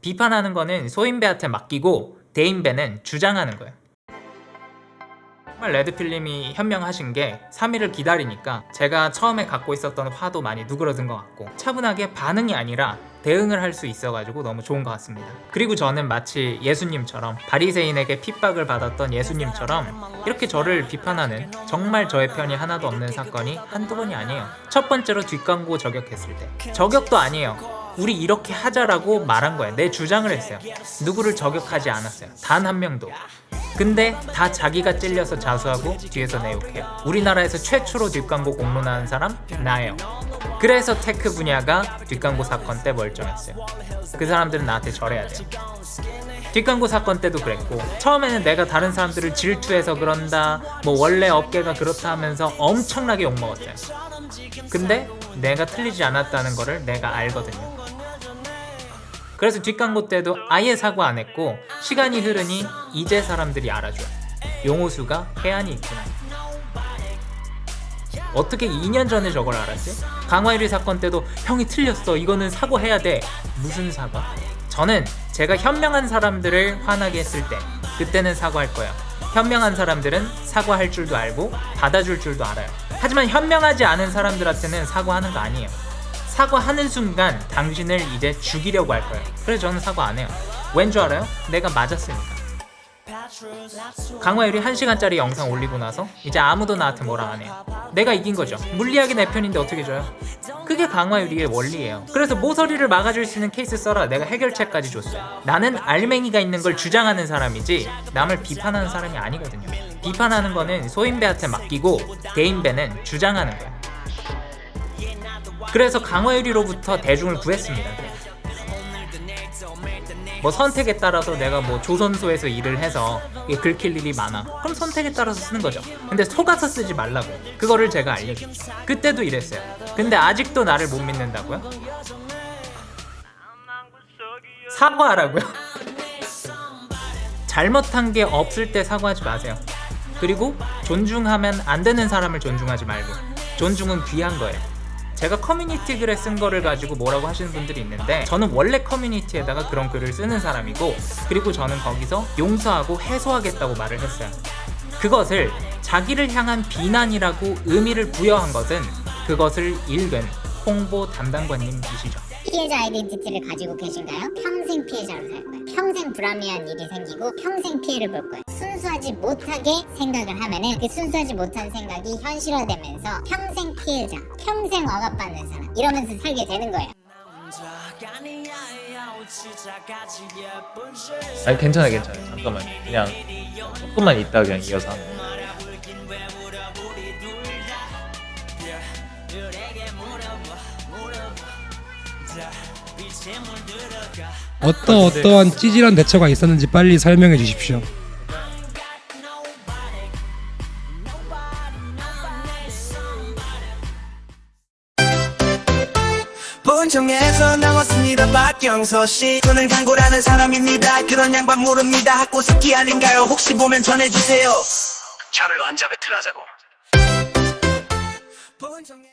비판하는 거는 소인배한테 맡기고 대인배는 주장하는 거예요. 정말 레드필름이 현명하신 게 3일을 기다리니까 제가 처음에 갖고 있었던 화도 많이 누그러든 것 같고 차분하게 반응이 아니라 대응을 할 수 있어가지고 너무 좋은 것 같습니다. 그리고 저는 마치 예수님처럼 바리새인에게 핍박을 받았던 예수님처럼 이렇게 저를 비판하는 정말 저의 편이 하나도 없는 사건이 한두 번이 아니에요. 첫 번째로 뒷광고 저격했을 때 저격도 아니에요. 우리 이렇게 하자라고 말한 거예요. 내 주장을 했어요. 누구를 저격하지 않았어요. 단 한 명도. 근데 다 자기가 찔려서 자수하고 뒤에서 내욕해요. 우리나라에서 최초로 뒷광고 공론하는 사람 나예요. 그래서 테크 분야가 뒷광고 사건 때 멀쩡했어요. 그 사람들은 나한테 절해야 돼요. 뒷광고 사건 때도 그랬고 처음에는 내가 다른 사람들을 질투해서 그런다 뭐 원래 업계가 그렇다 하면서 엄청나게 욕먹었어요. 근데 내가 틀리지 않았다는 거를 내가 알거든요. 그래서 뒷광고 때도 아예 사과 안 했고 시간이 흐르니 이제 사람들이 알아줘요. 용호수가 해안이 있구나. 어떻게 2년 전에 저걸 알았지? 강화유리 사건 때도 형이 틀렸어. 이거는 사과해야 돼. 무슨 사과? 저는 제가 현명한 사람들을 화나게 했을 때 그때는 사과할 거야. 현명한 사람들은 사과할 줄도 알고 받아줄 줄도 알아요. 하지만 현명하지 않은 사람들한테는 사과하는 거 아니에요. 사과하는 순간 당신을 이제 죽이려고 할 거예요. 그래서 저는 사과 안 해요. 왠 줄 알아요? 내가 맞았으니까. 강화율이 1시간짜리 영상 올리고 나서 이제 아무도 나한테 뭐라 안 해요. 내가 이긴 거죠. 물리하게 내 편인데 어떻게 져요? 그게 강화율이의 원리예요. 그래서 모서리를 막아줄 수 있는 케이스 써라. 내가 해결책까지 줬어요. 나는 알맹이가 있는 걸 주장하는 사람이지 남을 비판하는 사람이 아니거든요. 비판하는 거는 소인배한테 맡기고 대인배는 주장하는 거예요. 그래서 강화유리로부터 대중을 구했습니다. 뭐 선택에 따라서 내가 뭐 조선소에서 일을 해서 긁힐 일이 많아. 그럼 선택에 따라서 쓰는 거죠. 근데 속아서 쓰지 말라고. 그거를 제가 알려줬죠. 그때도 이랬어요. 근데 아직도 나를 못 믿는다고요? 사과하라고요? 잘못한 게 없을 때 사과하지 마세요. 그리고 존중하면 안 되는 사람을 존중하지 말고 존중은 귀한 거예요. 제가 커뮤니티 글에 쓴 거를 가지고 뭐라고 하시는 분들이 있는데 저는 원래 커뮤니티에다가 그런 글을 쓰는 사람이고 그리고 저는 거기서 용서하고 해소하겠다고 말을 했어요. 그것을 자기를 향한 비난이라고 의미를 부여한 것은 그것을 읽은 홍보 담당관님이시죠. 피해자 아이덴티티를 가지고 계신가요? 평생 피해자로 살 거예요. 평생 불합리한 일이 생기고 평생 피해를 볼 거예요. 순수하지 못하게 생각을 하면은 그 순수하지 못한 생각이 현실화되면서 평생 피해자, 평생 억압받는 사람 이러면서 살게 되는 거예요. 아니 괜찮아 괜찮아 잠깐만 그냥 조금만 있다 그냥 이어서 하면 돼. 어떠 어떠한 찌질한 대처가 있었는지 빨리 설명해 주십시오. 본청에서 나왔습니다. 박경서 씨. 저는 강고라는 사람입니다. 그런 양반 모릅니다. 학고 새끼 아닌가요? 혹시 보면 전해주세요. 차를 배틀하자고. 본청에